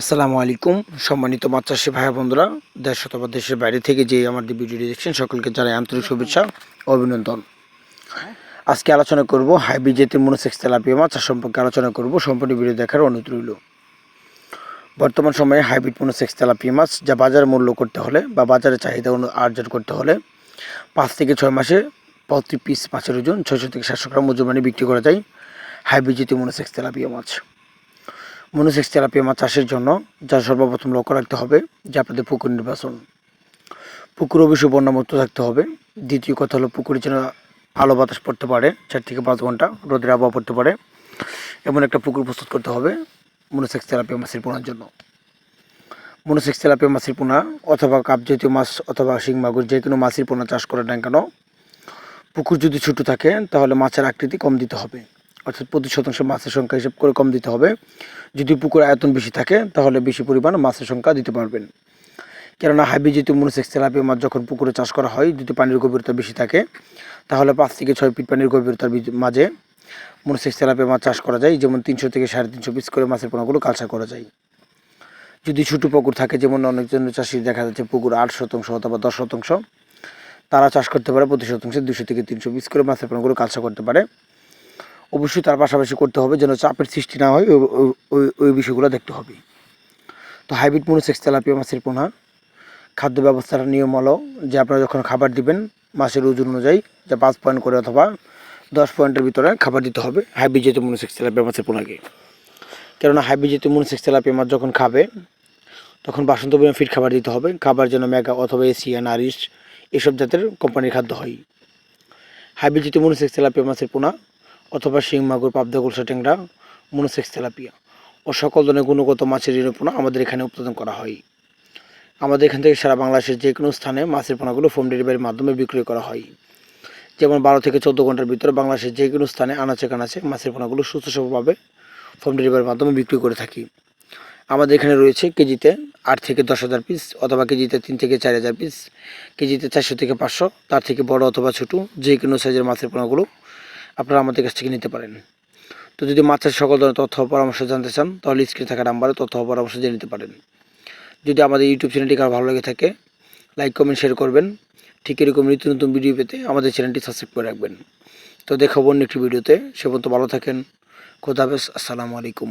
আসসালামু আলাইকুম, সম্মানিত চাষি ভাই বন্ধুরা দেশ অথবা দেশের বাইরে থেকে যে আমার ভিডিওটি দেখছেন, সকলকে জানাই আন্তরিক শুভেচ্ছা অভিনন্দন। আজকে আলোচনা করব হাইব্রিড জাতীয় মনোসেক্স তেলাপিয়া মাছ সম্পর্কে আলোচনা করব সম্পূর্ণ ভিডিও দেখার অনুরোধ রইল। বর্তমান সময়ে হাইব্রিড মনোসেক্স তেলাপিয়া মাছ, যা বাজার মূল্য করতে হলে বা বাজারে চাহিদা অর্জন করতে হলে পাঁচ থেকে ছয় মাসে প্রতি পিস মাছের ওজন ছয়শো থেকে সাতশো গ্রাম ওজন মানে বিক্রি করা যায় হাইব্রিড জাতীয় মনোসেক্স তেলাপিয়া মাছ। মনোসেক্স তেলাপিয়া মাছ চাষের জন্য, যা সর্বপ্রথম লক্ষ্য রাখতে হবে, যে আপনাদের পুকুর নির্বাচন। পুকুর অবশ্যই বন্যামুক্ত থাকতে হবে। দ্বিতীয় কথা হলো, পুকুরে যেন আলো বাতাস পড়তে পারে, চার থেকে পাঁচ ঘণ্টা রোদের আবহাওয়া পড়তে পারে। এমন একটা পুকুর প্রস্তুত করতে হবে মনোসেক্স তেলাপিয়া মাছের পোনার জন্য। মনোসেক্স তেলাপিয়া মাছের পোনা অথবা কাপ জাতীয় মাছ, অথবা শিং, মাগুর, যে কোনো মাছের পোনা চাষ করার না কেন, পুকুর যদি ছোটো থাকে, তাহলে মাছের আকৃতি কম দিতে হবে। অর্থাৎ প্রতি শতাংশ মাছের সংখ্যা হিসেব করে কম দিতে হবে। যদি পুকুর আয়তন বেশি থাকে, তাহলে বেশি পরিমাণ মাছের সংখ্যা দিতে পারবেন। কেননা হাইব্রিড মনোসেক্স তেলাপিয়া মাছ যখন পুকুরে চাষ করা হয়, যদি পানির গভীরতা বেশি থাকে, তাহলে পাঁচ থেকে ছয় ফিট পানির গভীরতার মাঝে মনোসেক্স তেলাপিয়া মাছ চাষ করা যায়, যেমন তিনশো থেকে সাড়ে তিনশো পিস করে মাছের পোনাগুলো কালচার করা যায়। যদি ছোটো পুকুর থাকে, যেমন অনেকজন চাষি দেখা যাচ্ছে পুকুর আট শতাংশ অথবা দশ শতাংশ, তারা চাষ করতে পারে প্রতি শতাংশে দুশো থেকে তিনশো পিস করে মাছের পোনাগুলো কালচার করতে পারে। অবশ্যই তার পাশাপাশি করতে হবে যেন চাপের সৃষ্টি না হয় ওই- ওই- বিষয়গুলো দেখতে হবে। তো হাইব্রিড মনোসেক্স তেলাপিয়া মাছের পোনা, খাদ্য ব্যবস্থার নিয়ম হলো যে আপনারা যখন খাবার দিবেন, মাছের ওজন অনুযায়ী যে পাঁচ পয়েন্ট করে অথবা দশ পয়েন্টের ভিতরে খাবার দিতে হবে হাইব্রিড জাতীয় মনোসেক্স তেলাপিয়া মাছের পোনাকে। কেননা হাইব্রিড জাতীয় মনোসেক্স তেলাপিয়া মাছ যখন খাবে, তখন বাসন্ত বিনা ফিট খাবার দিতে হবে, খাবার যেন মেগা অথবা এশিয়া নারিশ এসব জাতের কোম্পানির খাদ্য হয়। হাইব্রিড জাতীয় মনোসেক্স তেলাপিয়া মাছের পোনা অথবা শিং, মাগুর, পাবদা গোলসা ট্যাংরা, মনোসেক্স, তেলাপিয়া। ও সকল ধরনের গুণগত মাছের ঋণ পোনা আমাদের এখানে উৎপাদন করা হয়। আমাদের এখান থেকে সারা বাংলাদেশের যে কোনো স্থানে মাছের পোনাগুলো হোম ডেলিভারির মাধ্যমে বিক্রয় করা হয়। যেমন বারো থেকে চোদ্দ ঘণ্টার ভিতরে বাংলাদেশের যে কোনো স্থানে আনাচে কানাচে মাছের পোনাগুলো সুস্থভাবে হোম ডেলিভারির মাধ্যমে বিক্রি করে থাকি। আমাদের এখানে রয়েছে কেজিতে আট থেকে দশ হাজার পিস অথবা কেজিতে তিন থেকে চার হাজার পিস কেজিতে চারশো থেকে পাঁচশো, তার থেকে বড় অথবা ছোটো যে কোনো সাইজের মাছের পোনাগুলো আপনারা আমাদের কাছ থেকে নিতে পারেন। তো যদি মাছের সকল ধরনের তথ্য পরামর্শ জানতে চান, তাহলে স্ক্রিনে থাকা নাম্বারে তথ্য পরামর্শ জেনে নিতে পারেন। যদি আমাদের ইউটিউব চ্যানেলটি কারও ভালো লেগে থাকে লাইক কমেন্ট শেয়ার করবেন। ঠিক এরকম নিত্য নতুন ভিডিও পেতে আমাদের চ্যানেলটি সাবস্ক্রাইব করে রাখবেন। তো দেখাবো অন্য একটি ভিডিওতে সে পর্যন্ত ভালো থাকেন। খোদা হাফেজ। আসসালামু আলাইকুম।